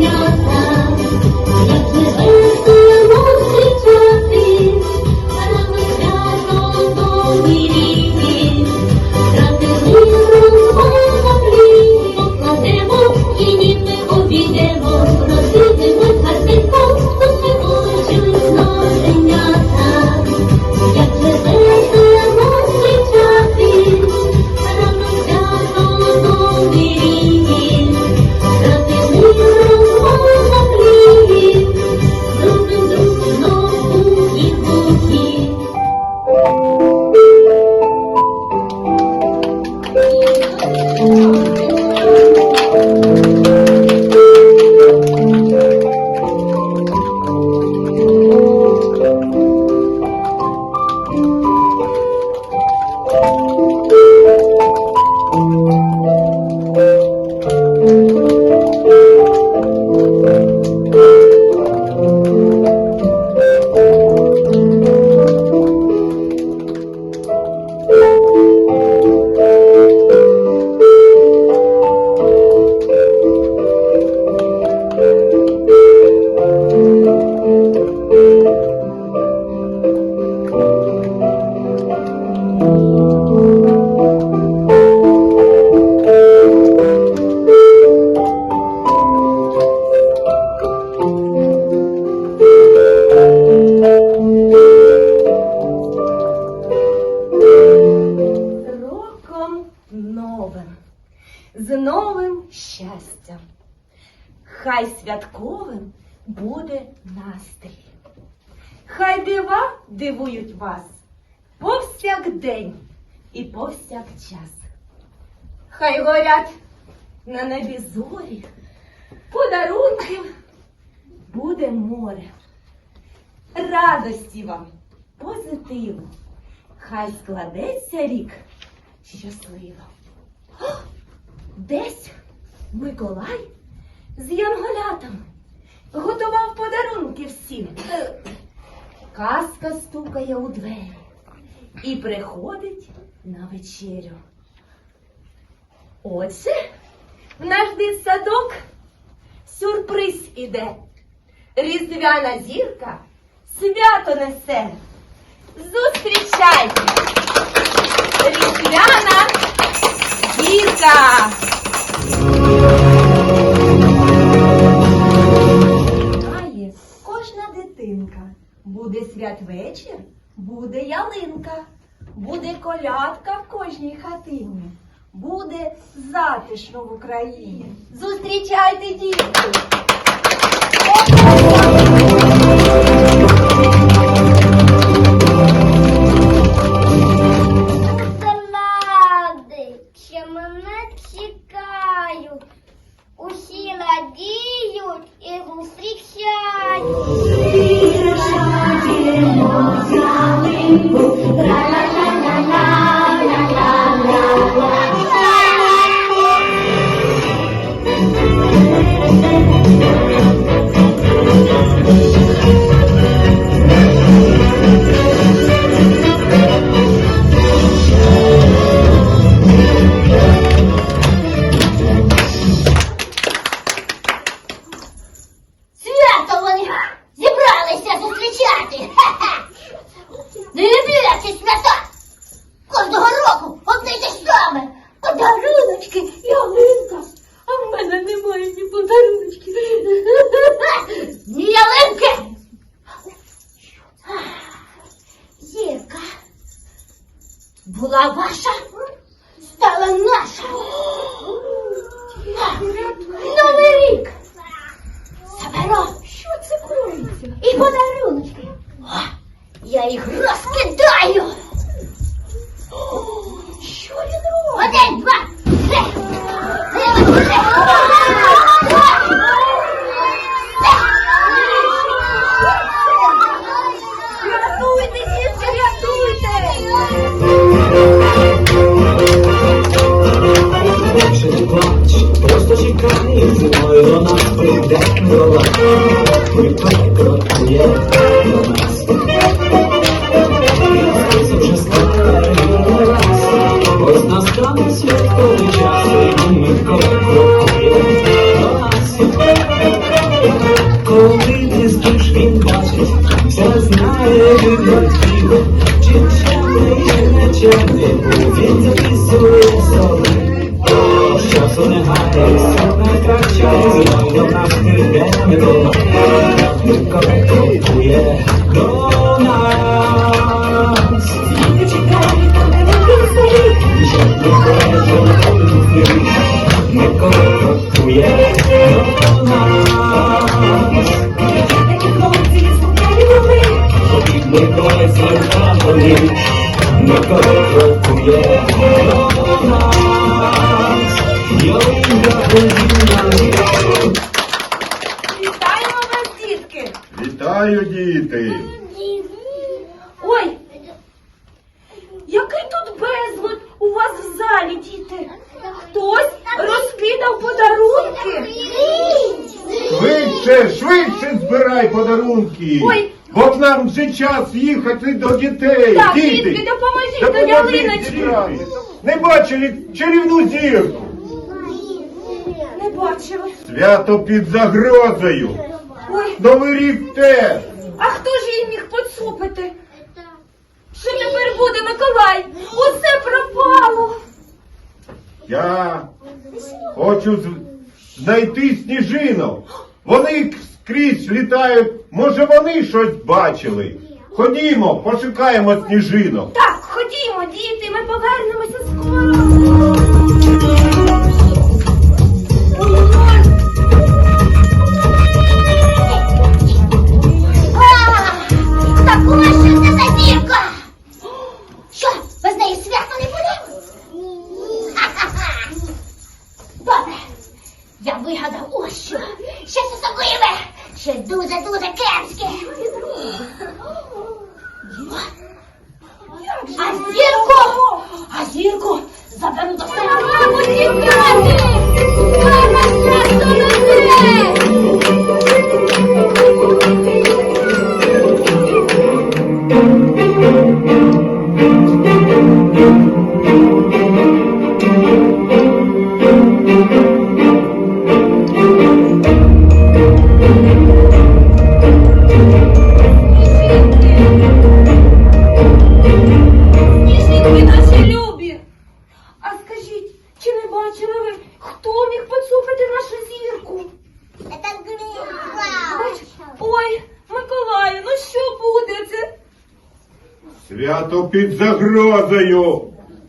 know вас повсякдень і повсякчас. Хай горять на небі зорі, подарунків буде море. Радості вам, позитиву, хай складеться рік щасливо. О, десь Миколай з янголятами готував подарунки всім. Казка стукає у двері і приходить на вечерю. Отже, в наш дитсадок сюрприз іде. Різдвяна зірка свято несе. Зустрічайте! Різдвяна зірка! Буде святвечір, буде ялинка, буде колядка в кожній хатині, буде затишно в Україні. Зустрічайте дітки! Від батьків, чи чемний, чи нечемний, він записує собі. О, часу не гає, все найкраще, знову наш прийде Микола. Микола крокує до нас. І чекає, коли не пізний, щоб Микола жовтий. Микола крокує до нас. Микола Сергій, Микола крокує до нас. Йолинка Вітаємо вас, дітки! Вітаю, діти! Ой! Який тут безлад у вас в залі, діти? Хтось розкидав подарунки? Швидше, швидше збирай подарунки! Ой. Бо нам вже час їхати до дітей! Так, діти! дітки, допоможіть до ялиночки. Не бачили чарівну зірку! Не бачила. Свято під загрозою! Ой, Новий рік теж! а хто ж її міг поцупити? Що тепер буде, Миколай? Усе пропало. Я хочу з- знайти сніжинок. Вони скрізь літають. Може вони щось бачили? Ходімо, пошукаємо сніжинок. Так, ходімо, діти, ми повернемося скоро. А, Такого що це? Що, без неї свято не буде? Добре, я вигадав ось що. Щось особливе, щось дуже-дуже кепське. А зірку, а зірку заберу до себе. Мамо, зіркати! Зараз свято розбере! Свято під загрозою.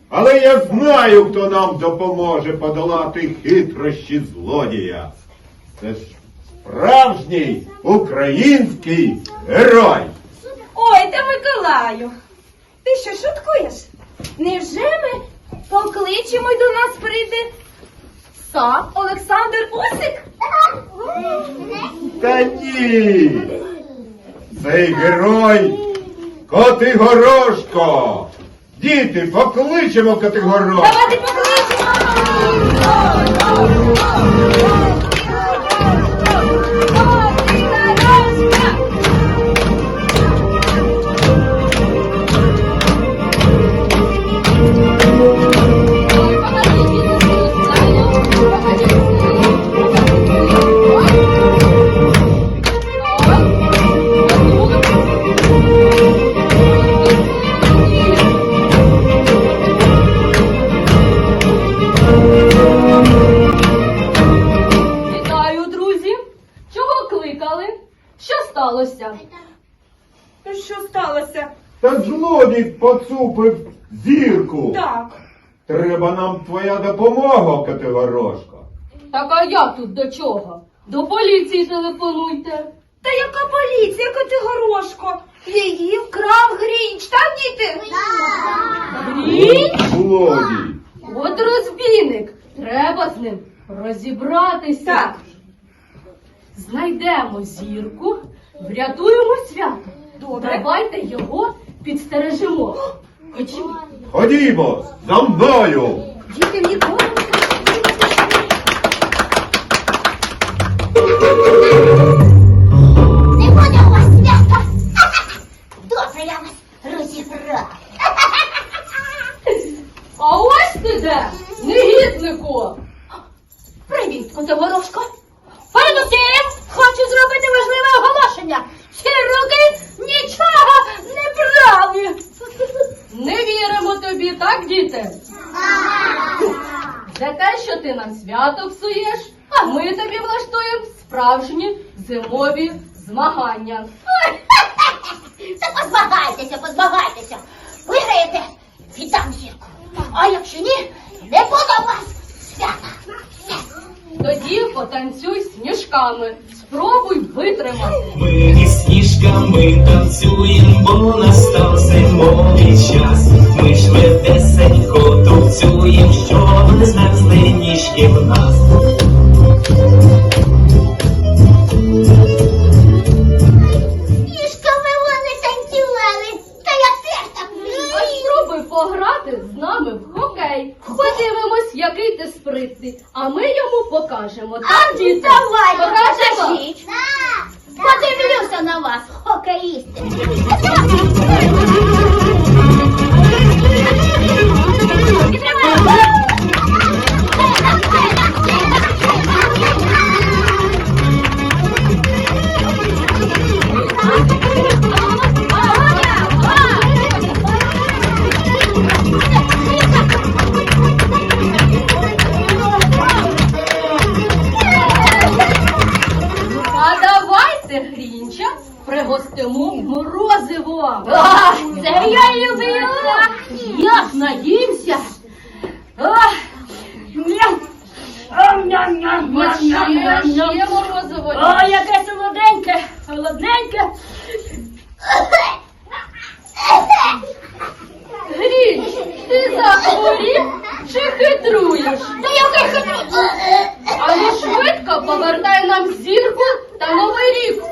Але я знаю, хто нам допоможе подолати хитрощі злодія. Це ж справжній український герой. Ой, та Миколаю, ти що шуткуєш? Невже ми покличемо й до нас прийде сам Олександр Усик? Та ні. Цей герой Котигорошко. Діти, покличемо Котигорошко. Давайте покличемо! Сталося? Ну що сталося? Та злодій поцупив зірку. Так. Треба нам твоя допомога, Котигорошко. Так а я тут до чого? До поліції телефонуйте. Та яка поліція, Котигорошко? Її вкрав Грінч, так, діти? Грінч? Злодій. От розбійник. Треба з ним розібратися. Так. Знайдемо зірку, врятуємо свято. Добре. Давайте його підстережемо. Ходімо. Ходімо, за мною. Діти ніколи не Не свято псуєш, а ми тобі влаштуємо справжні зимові змагання. Та позмагайтеся, позмагайтеся. Виграєте, віддам зірку. А якщо ні, не буде вас свята. Тоді потанцюй сніжками. Спробуй витримати. Ми із сніжками танцюєм, бо настав зимовий час. Ми швидесенько тупцюєм, щоб не змерзли ніжки в нас. Ніжками вони танцювали, та я теж так вмію. спробуй пограти з нами який ти спритний, а ми йому покажемо. А Так, ну діти? давай, Покажемо? покажіть. Подивлюся на вас, хокеїсти. Пригостимо морозиво. Ах, це я любила. Я ж надіюся. Ах, ням. Ам, ням, ням, ням, Ще, ням, ням, ще морозиво. О, яке солоденьке, холодненьке. Грінч, ти захворів чи хитруєш? Та я хитру. А ну швидко повертай нам зірку та новий рік.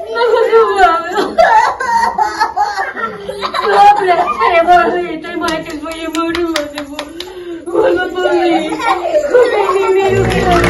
Добре, перемогли, тримайте своє морозиво. Воно болить. Куди мій любов?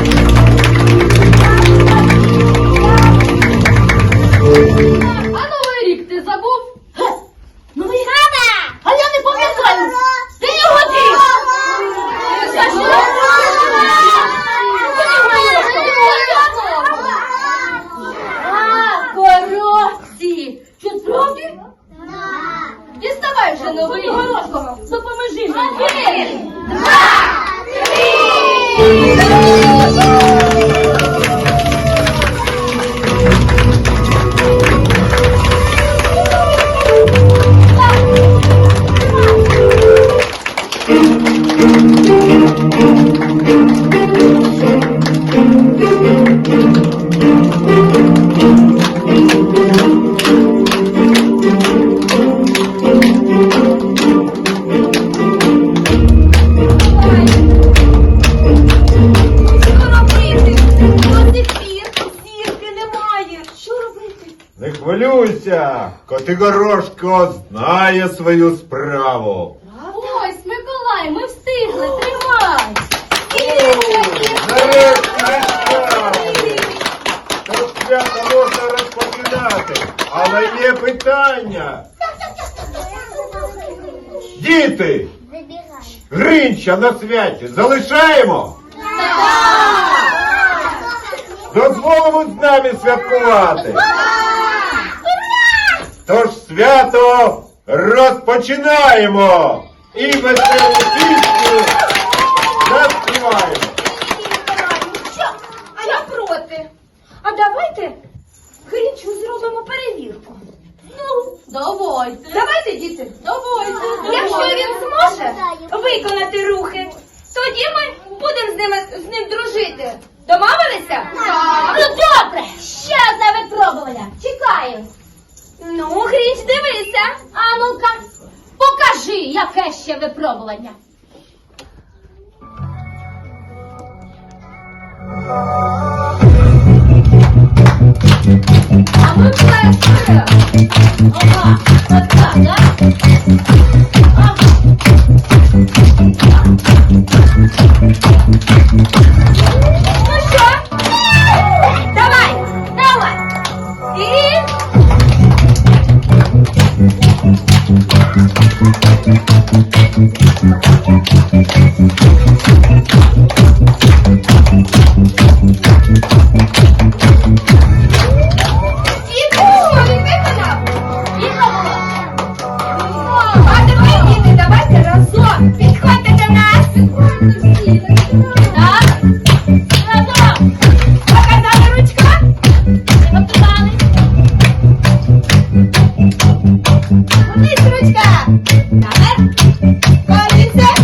Хвилюйся, знає свою справу. Ось, Миколай, ми встигли, тримай. Нарешті свято можна розпочинати, але є питання. Діти, Гринча на святі залишаємо? Дозволимо з нами святкувати. Тож свято розпочинаємо і веселу пісню заспіваємо. А я проти. А давайте Грінчу зробимо перевірку. Ну, Давайте. давайте, діти. Давайте. Якщо він зможе виконати рухи, тоді ми будемо з ними з ним дружити. Домовилися? Ну добре, ще одне випробування. Чекаю. Ну, Грінч, дивися. А ну-ка, покажи, яке ще випробування. А ми вперше. Ага, от так, да? Ну Polis! Polis!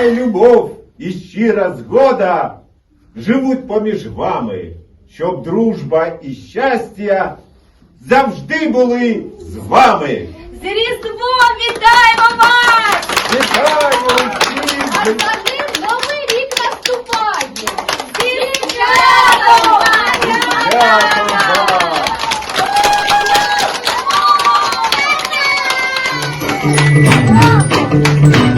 хай любов і щира згода поміж вами, щоб дружба і щастя завжди були з вами. З Різдвом вітаємо вас! Вітаємо а всіх! новий рік наступає! З Різдвом вас! Дякую вам!